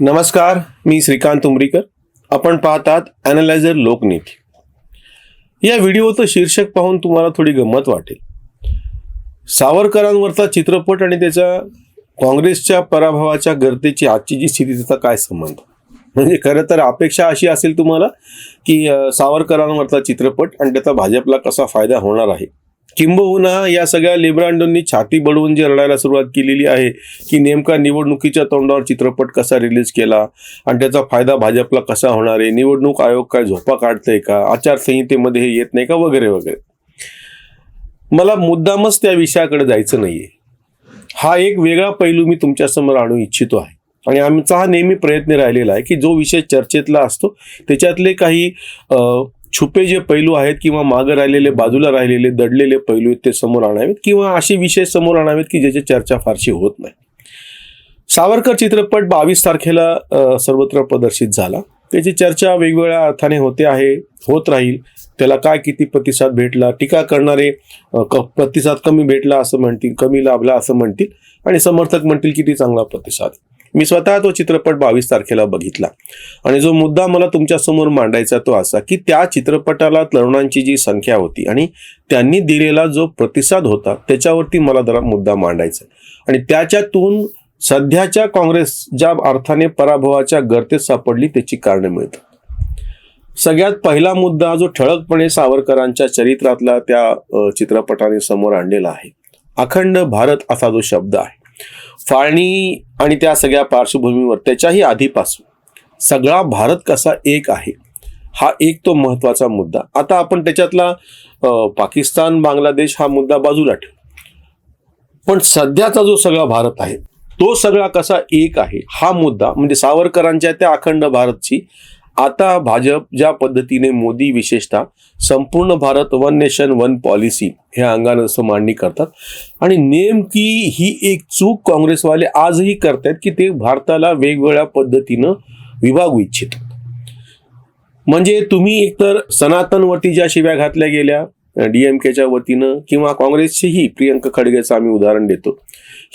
नमस्कार मी श्रीकांत उमरीकर. आपण पाहतात ॲनालायझर लोकनीती. या व्हिडिओचं शीर्षक पाहून तुम्हाला थोडी गंमत वाटेल. सावरकरांवरचा चित्रपट आणि त्याच्या काँग्रेसच्या पराभवाच्या गर्दीची आजची जी स्थिती त्याचा काय संबंध? म्हणजे खरं तर अपेक्षा अशी असेल तुम्हाला की सावरकरांवरचा चित्रपट आणि त्याचा भाजपला कसा फायदा होणार आहे? किंबहुना या सगळ्या लिब्रांडोंनी छाती बडवून जे रडायला सुरुवात केलेली आहे की नेमका निवडणुकीच्या तोंडावर चित्रपट कसा रिलीज केला आणि त्याचा फायदा भाजपला कसा होणार आहे निवडणूक आयोग काय झोपा काढतंय का आचारसंहितेमध्ये हे येत नाही का वगैरे वगैरे. मला मुद्दामच त्या विषयाकडे जायचं नाहीये. हा एक वेगळा पैलू मी तुमच्यासमोर आणू इच्छितो आहे. आणि आमचा हा नेहमी प्रयत्न राहिलेला आहे की जो विषय चर्चेतला असतो त्याच्यातले काही छुपे जे पैलू आहेत किंवा मागं राहिलेले बाजूला राहिलेले दडलेले पैलू आहेत ते समोर आणावेत किंवा असे विषय समोर आणावेत की ज्याची चर्चा फारशी होत नाही. सावरकर चित्रपट बावीस तारखेला सर्वत्र प्रदर्शित झाला. त्याची चर्चा वेगवेगळ्या अर्थाने होते आहे होत राहील. त्याला काय किती प्रतिसाद भेटला टीका करणारे क- प्रतिसाद कमी भेटला असं म्हणतील कमी लाभला असं म्हणतील आणि समर्थक म्हणतील किती चांगला प्रतिसाद. मी स्वतः तो चित्रपट बावीस तारखेला बघितला. आणि जो मुद्दा मला तुमच्यासमोर मांडायचा तो असा की त्या चित्रपटाला तरुणांची जी संख्या होती आणि त्यांनी दिलेला जो प्रतिसाद होता त्याच्यावरती मला जरा मुद्दा मांडायचा आणि त्याच्यातून सध्याच्या काँग्रेस ज्या अर्थाने पराभवाच्या गर्तेत सापडली त्याची कारणं मिळतात. सगळ्यात पहिला मुद्दा जो ठळकपणे सावरकरांच्या चरित्रातला त्या चित्रपटाने समोर आणलेला आहे. अखंड भारत असा जो शब्द आहे. फाळणी आणि त्या सगळ्या पार्श्वभूमीवर त्याच्याही आधीपासून सगळा भारत कसा एक आहे हा एक तो महत्त्वाचा मुद्दा. आता आपण त्याच्यातला पाकिस्तान बांगलादेश हा मुद्दा बाजूला ठेवू. पण सध्याचा जो सगळा भारत आहे तो सगळा कसा एक आहे हा मुद्दा म्हणजे सावरकरांच्या त्या अखंड भारतची आता भाजप ज्या पद्धतीने मोदी विशेषतः संपूर्ण Bharat one nation one policy ह्या अंगानं असं मांडणी करतात आणि नेमकी ही एक चूक काँग्रेसवाले आजही करतायत की ते भारताला वेगवेगळ्या पद्धतीनं विभागू इच्छितात म्हणजे तुम्ही एकतर सनातनवरती ज्या शिव्या घातल्या गेल्या डीएमकेच्या वतीनं किंवा काँग्रेसचीही प्रियंका खडगेचं आम्ही उदाहरण देतो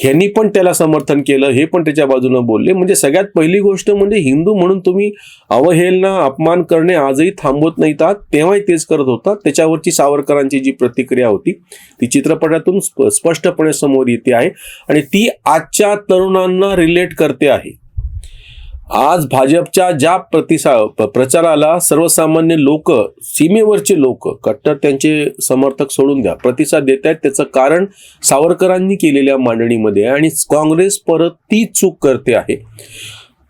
ह्यांनी पण त्याला समर्थन केलं हे पण त्याच्या बाजूनं बोलले. म्हणजे सगळ्यात पहिली गोष्ट म्हणजे हिंदू म्हणून तुम्ही अवहेलना अपमान करणे आजही थांबवत नाही आहात तेव्हाही तेच करत होता त्याच्यावरची सावरकरांची जी प्रतिक्रिया होती ती चित्रपटातून स्पष्टपणे समोर येते आहे. आणि ती आजच्या तरुणांना रिलेट करते आहे. आज भाजपच्या ज्या प्रतिसा प्रचाराला सर्वसामान्य लोक सीमेवरचे लोक कट्टर त्यांचे समर्थक सोडून द्या प्रतिसाद देत आहेत त्याचं कारण सावरकरांनी केलेल्या मांडणीमध्ये आणि काँग्रेस परत ती चूक करते आहे.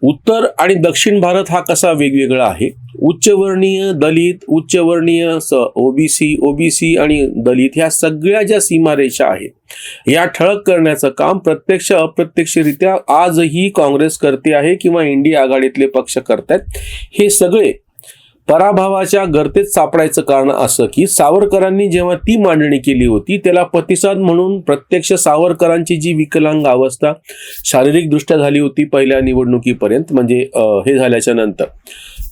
उत्तर आणि दक्षिण भारत हा कसा वेगवेगळा आहे? उच्चवर्णीय दलित उच्चवर्णीय ओबीसी ओबीसी आणि दलित ह्या सगळ्या ज्या सीमारेषा आहेत या ठळक करण्याचं काम प्रत्यक्ष अप्रत्यक्षरित्या आजही काँग्रेस करते आहे किंवा इंडिया आघाडीतले पक्ष करतायत हे सगळे पराभवाच्या गर्तेत सापडायचं कारण असं की सावरकरांनी जेव्हा ती मांडणी केली होती त्याला प्रतिसाद म्हणून प्रत्यक्ष सावरकरांची जी विकलांग अवस्था शारीरिकदृष्ट्या झाली होती पहिल्या निवडणुकीपर्यंत म्हणजे हे झाल्याच्यानंतर.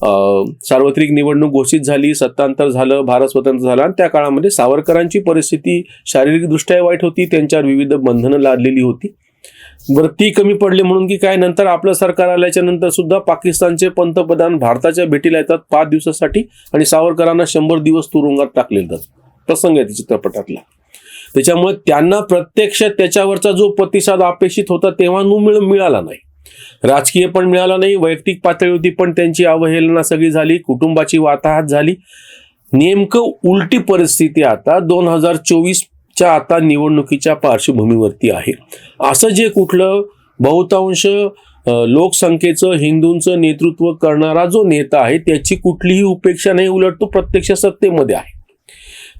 अं, सार्वत्रिक निवडणूक घोषित झाली सत्तांतर झालं भारत स्वतंत्र झाला आणि त्या काळामध्ये सावरकरांची परिस्थिती शारीरिकदृष्ट्या वाईट होती त्यांच्यावर विविध बंधनं लादलेली होती. बरं ती कमी पडली म्हणून की काय? नंतर आपलं सरकार आल्याच्यानंतर सुद्धा पाकिस्तानचे पंतप्रधान भारताच्या भेटीला येतात पाच दिवसासाठी आणि सावरकरांना शंभर दिवस तुरुंगात टाकले जातात प्रसंग आहे चित्रपटातला. त्याच्यामुळे त्यांना प्रत्यक्ष त्याच्यावरचा जो प्रतिसाद अपेक्षित होता तेव्हा मिळ मिळाला नाही. राजकीय पण मिळाला नाही वैयक्तिक पातळीवरती पण त्यांची अवहेलना सगळी झाली कुटुंबाची वाताहत झाली. नेमकं उलटी परिस्थिती आता दोन हजार चोवीस च्या आता निवडणुकीच्या पार्श्वभूमीवरती आहे. असं जे कुठलं बहुतांश लोकसंख्येचं हिंदूंचं नेतृत्व करणारा जो नेता आहे त्याची कुठलीही उपेक्षा नाही उलट तो प्रत्यक्ष सत्तेमध्ये आहे.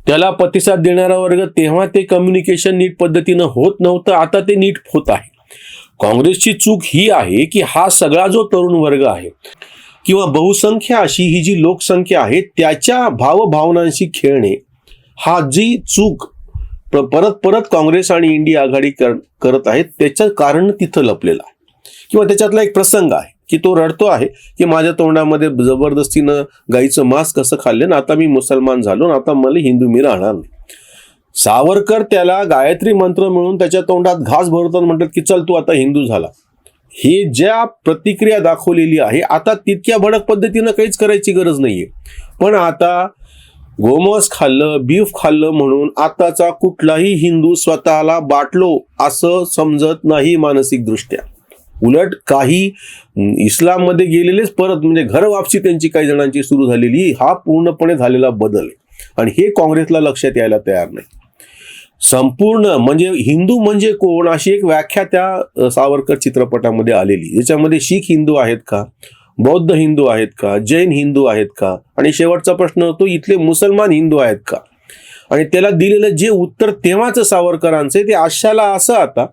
त्याला प्रतिसाद देणारा वर्ग तेव्हा ते कम्युनिकेशन नीट पद्धतीनं होत नव्हतं आता ते नीट होत आहे. काँग्रेसची चूक ही आहे की हा सगळा जो तरुण वर्ग आहे किंवा बहुसंख्या अशी ही जी लोकसंख्या आहे त्याच्या भावभावनांशी खेळणे हा जी चूक परत परत काँग्रेस आणि इंडिया आघाडी कर, करत आहेत. त्याचं कारण तिथं लपलेलं आहे. किंवा त्याच्यातला एक प्रसंग आहे की तो रडतो आहे की माझ्या तोंडामध्ये जबरदस्तीनं गाईचं मांस कसं खाल्लं ना आता मी मुसलमान झालो ना आता मला हिंदू मी राहणार नाही. सावरकर त्याला गायत्री मंत्र मिळून त्याच्या तोंडात घास भरतात म्हणतात की चल तू आता हिंदू झाला. हे ज्या प्रतिक्रिया दाखवलेली आहे आता तितक्या भडक पद्धतीनं काहीच करायची गरज नाहीये. पण आता गोमस खाल्लं बीफ खाल्लं म्हणून आताचा कुठलाही हिंदू स्वतःला बाटलो असं समजत नाही मानसिक दृष्ट्या उलट काही इस्लाममध्ये गेलेलेच परत म्हणजे घर वापसी त्यांची काही जणांची सुरू झालेली हा पूर्णपणे झालेला बदल. आहे आणि हे काँग्रेसला लक्षात यायला तयार नाही. संपूर्ण म्हणजे हिंदू म्हणजे कोण? अशी एक व्याख्या त्या सावरकर चित्रपटामध्ये आलेली. याच्यामध्ये शीख हिंदू आहेत का? बौद्ध हिंदू आहेत का? जैन हिंदू आहेत का? आणि शेवटचा प्रश्न होतो इथले मुसलमान हिंदू आहेत का? आणि त्याला दिलेलं जे उत्तर तेव्हाच सावरकरांचे ते आशाला असं आता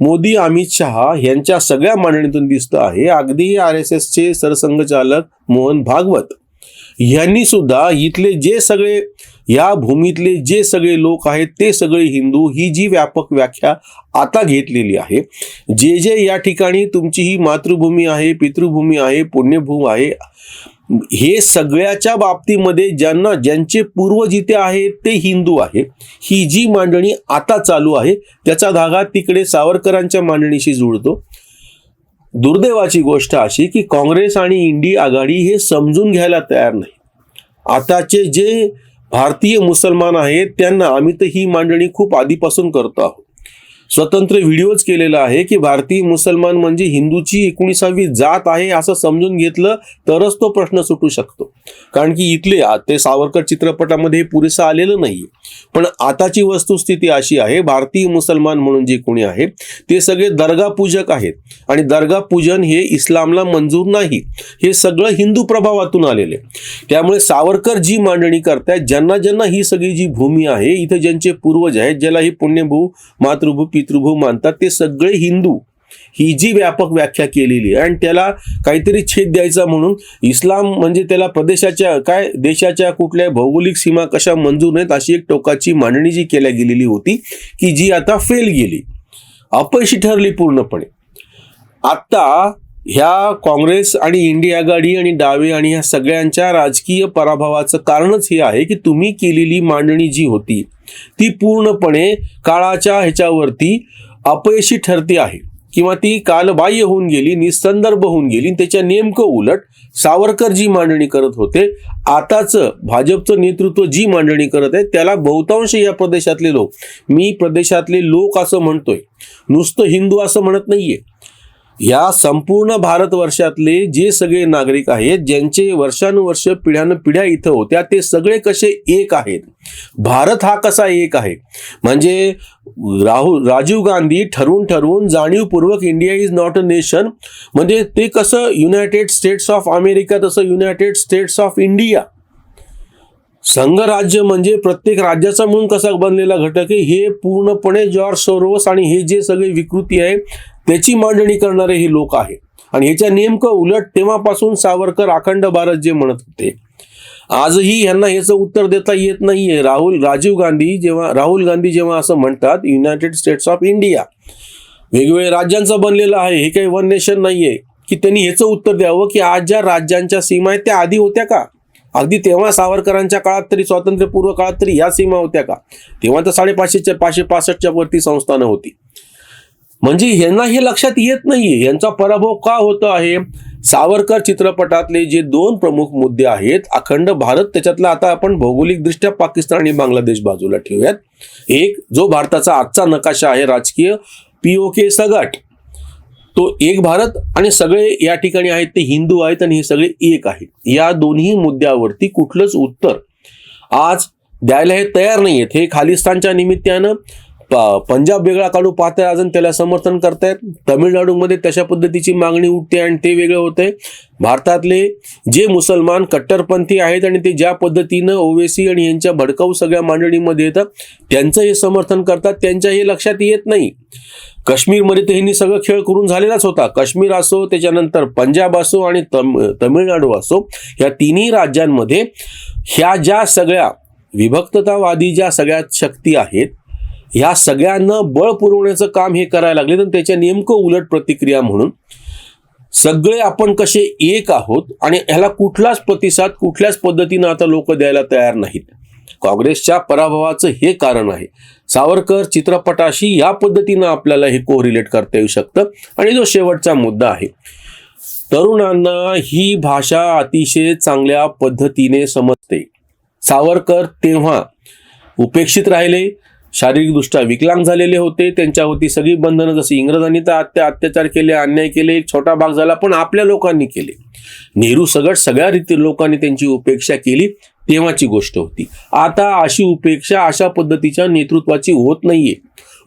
मोदी अमित शहा यांच्या सगळ्या मांडणीतून दिसतं आहे. अगदी आर एस एसचे सरसंघचालक मोहन भागवत यांनी सुद्धा इथले जे सगळे या भूमीतले जे सगळे लोक आहेत ते सगळे हिंदू ही जी व्यापक व्याख्या आता घेतलेली आहे जे जे या ठिकाणी तुमची ही मातृभूमी आहे पितृभूमी आहे पुण्यभूमी आहे हे सगळ्याच्या बाबतीमध्ये ज्यांना ज्यांचे पूर्व जिथे आहेत ते हिंदू आहे. ही जी मांडणी आता चालू आहे त्याचा धागा तिकडे सावरकरांच्या मांडणीशी जुळतो. दुर्दैवाची गोष्ट अशी की काँग्रेस आणि इंडी आघाडी हे समजून घ्यायला तयार नाही. आताचे जे भारतीय मुसलमान आहेत त्यांना आम्ही तर ही मांडणी खूप आधीपासून करतो आहोत. स्वतंत्र व्हिडिओज केलेला आहे की भारतीय मुसलमान म्हणजे हिंदूची एकोणीसावी जात आहे असं समजून घेतलं तरच तो प्रश्न सुटू शकतो. कारण की इथले ते सावरकर चित्रपटामध्ये पुरेसं आलेलं नाही पण आताची वस्तुस्थिती अशी आहे भारतीय मुसलमान म्हणून जे कोणी आहे ते सगळे दर्गा पूजक आहेत. आणि दर्गा पूजन हे इस्लामला मंजूर नाही हे सगळं हिंदू प्रभावातून आलेले. त्यामुळे सावरकर जी मांडणी करतायत ज्यांना ज्यांना ही सगळी जी भूमी आहे इथं ज्यांचे पूर्वज आहेत ज्याला ही पुण्यभू मातृभू पितृभू मानतात ते सगळे हिंदू. ही जी व्यापक व्याख्या केलेली आहे. आणि त्याला काहीतरी छेद द्यायचा म्हणून इस्लाम म्हणजे त्याला प्रदेशाच्या काय देशाच्या कुठल्या भौगोलिक सीमा कशा मंजूर नाहीत अशी एक टोकाची मांडणी जी केल्या गेलेली होती की जी आता फेल गेली. अपयशी ठरली पूर्णपणे. आता ह्या काँग्रेस आणि इंडिया आघाडी आणि डावे आणि ह्या सगळ्यांच्या राजकीय पराभवाचं कारणच हे आहे की तुम्ही केलेली मांडणी जी होती ती पूर्णपणे काळाच्या ह्याच्यावरती अपयशी ठरते आहे. किंवा ती कालबाह्य होऊन गेली निसंदर्भ होऊन गेली त्याच्या नेमकं उलट सावरकर जी मांडणी करत होते आताचं भाजपचं नेतृत्व जी मांडणी करत आहे त्याला बहुतांश या प्रदेशातले लोक मी प्रदेशातले लोक असं म्हणतोय. नुसतं हिंदू असं म्हणत नाहीये. या संपूर्ण भारतवर्षातले जे सगळे नागरिक आहेत ज्यांचे वर्षानुवर्ष पिढ्यान पिढ्या इथं होत्या ते सगळे कसे एक आहेत? भारत हा कसा एक आहे? म्हणजे राहुल राजीव गांधी ठरवून ठरवून जाणीवपूर्वक India is not a nation म्हणजे ते कसं युनायटेड स्टेट्स ऑफ अमेरिका तसं युनायटेड स्टेट्स ऑफ इंडिया संघराज्य म्हणजे प्रत्येक राज्याचा म्हणून कसा बनलेला घटक आहे हे पूर्णपणे जॉर्ज सोरोस आणि हे जे सगळे विकृती आहे त्याची मांडणी करणारे हे लोक आहे. आणि ह्याच्या नेमकं उलट तेव्हापासून सावरकर अखंड भारत जे म्हणत होते. आजही यांना याचं उत्तर देता येत नाहीये. राहुल राजीव गांधी जेव्हा राहुल गांधी जेव्हा असं म्हणतात युनायटेड स्टेट्स ऑफ इंडिया वेगवेगळ्या राज्यांचा बनलेला आहे हे काही वन नेशन नाहीये. की त्यांनी ह्याचं उत्तर द्यावं की आज ज्या राज्यांच्या सीमा आहेत त्या आधी होत्या का? अगदी तेव्हा सावरकरांच्या काळात तरी स्वातंत्र्यपूर्व काळात तरी या सीमा होत्या का? तेव्हा तर साडेपाचशेच्या पाचशे पासष्टच्या वरती संस्थानं होती. म्हणजे यांना हे लक्षात येत नाही यांचा पराभव का होतो आहे? सावरकर चित्रपटातले जे दोन प्रमुख मुद्दे आहेत अखंड भारत त्याच्यातला आता आपण भौगोलिकदृष्ट्या पाकिस्तान आणि बांगलादेश बाजूला ठेवूयात. एक जो भारताचा आजचा नकाशा आहे राजकीय पीओके सगट. तो एक भारत आणि सगळे या ठिकाणी आहेत ते हिंदू आहेत आणि हे सगळे एक आहेत. या दोन्ही मुद्द्यावरती कुठलंच उत्तर आज द्यायला हे तयार नाही आहेत हे खालिस्तानच्या निमित्तानं पंजाब वेगळा काढू पाहताय अजून त्याला समर्थन करतायत. तमिळनाडूमध्ये तशा पद्धतीची मागणी उठते आणि ते वेगळं होतंय. भारतातले जे मुसलमान कट्टरपंथी आहेत आणि ते ज्या पद्धतीनं ओवेसी आणि यांच्या भडकाऊ सगळ्या मांडणीमध्ये येतात त्यांचं हे समर्थन करतात त्यांच्या हे लक्षात येत नाही. काश्मीरमध्ये तर ह्यांनी सगळं खेळ करून झालेलाच होता. काश्मीर असो त्याच्यानंतर पंजाब असो आणि तम तमिळनाडू असो या तिन्ही राज्यांमध्ये ह्या ज्या सगळ्या विभक्ततावादी ज्या सगळ्या शक्ती आहेत ह्या सगळ्यांना बळ पुरवण्याचं काम हे करायला लागले तर त्याच्या नेमकं उलट प्रतिक्रिया म्हणून सगळे आपण कसे एक आहोत आणि ह्याला कुठलाच प्रतिसाद कुठल्याच पद्धतीनं आता लोक द्यायला तयार नाहीत. काँग्रेसच्या पराभवाचं हे कारण आहे. सावरकर चित्रपटाशी या पद्धतीनं आपल्याला हे कोरिलेट करता येऊ शकतं. आणि जो शेवटचा मुद्दा आहे तरुणांना ही भाषा अतिशय चांगल्या पद्धतीने समजते. सावरकर तेव्हा उपेक्षित राहिले शारीरिकदृष्ट्या विकलांग झालेले होते त्यांच्यावरती सगळी बंधनं जशी इंग्रजांनी तर अत्या अत्याचार केले अन्याय केले एक छोटा भाग झाला पण आपल्या लोकांनी केले. नेहरू सगळ सगळ्या रीती लोकांनी त्यांची उपेक्षा केली. तेव्हाची गोष्ट होती. आता अशी उपेक्षा अशा पद्धतीच्या नेतृत्वाची होत नाहीये.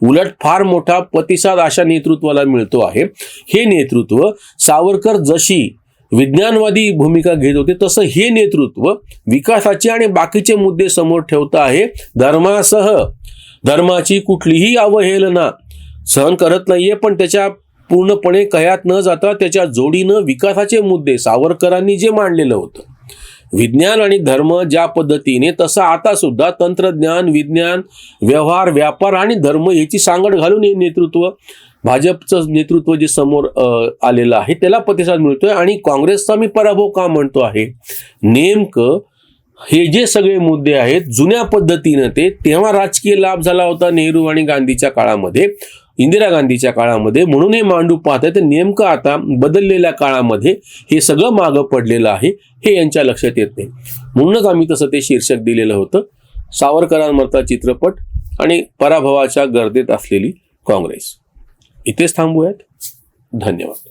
उलट फार मोठा प्रतिसाद अशा नेतृत्वाला मिळतो आहे. हे नेतृत्व सावरकर जशी विज्ञानवादी भूमिका घेत होते तसं हे नेतृत्व विकासाचे आणि बाकीचे मुद्दे समोर ठेवत आहे. धर्मासह धर्माची कुठलीही अवहेलना सहन करत नाहीये पण त्याच्या पूर्णपणे कयात न जाता त्याच्या जोडीनं विकासाचे मुद्दे सावरकरांनी जे मांडलेलं होतं विज्ञान आणि धर्म ज्या पद्धतीने तसं आता सुद्धा तंत्रज्ञान विज्ञान व्यवहार व्यापार आणि धर्म याची सांगड घालून हे नेतृत्व भाजपचं नेतृत्व जे समोर आलेलं आहे त्याला प्रतिसाद मिळतोय आणि काँग्रेसचा मी पराभव का म्हणतो आहे? नेमकं हे जे सगळे मुद्दे आहेत जुन्या पद्धतीनं ते तेव्हा राजकीय लाभ झाला होता नेहरू आणि गांधीच्या काळामध्ये. इंदिरा गांधीच्या काळामध्ये. म्हणून हे मांडू पाहत आहे तर नेमकं आता बदललेल्या काळामध्ये हे सगळं मागं पडलेलं आहे हे यांच्या लक्षात येत नाही. म्हणूनच आम्ही तसं ते शीर्षक दिलेलं होतं सावरकरांवरचा चित्रपट आणि पराभवाच्या गर्दीत असलेली काँग्रेस. इथेच थांबूयात. धन्यवाद.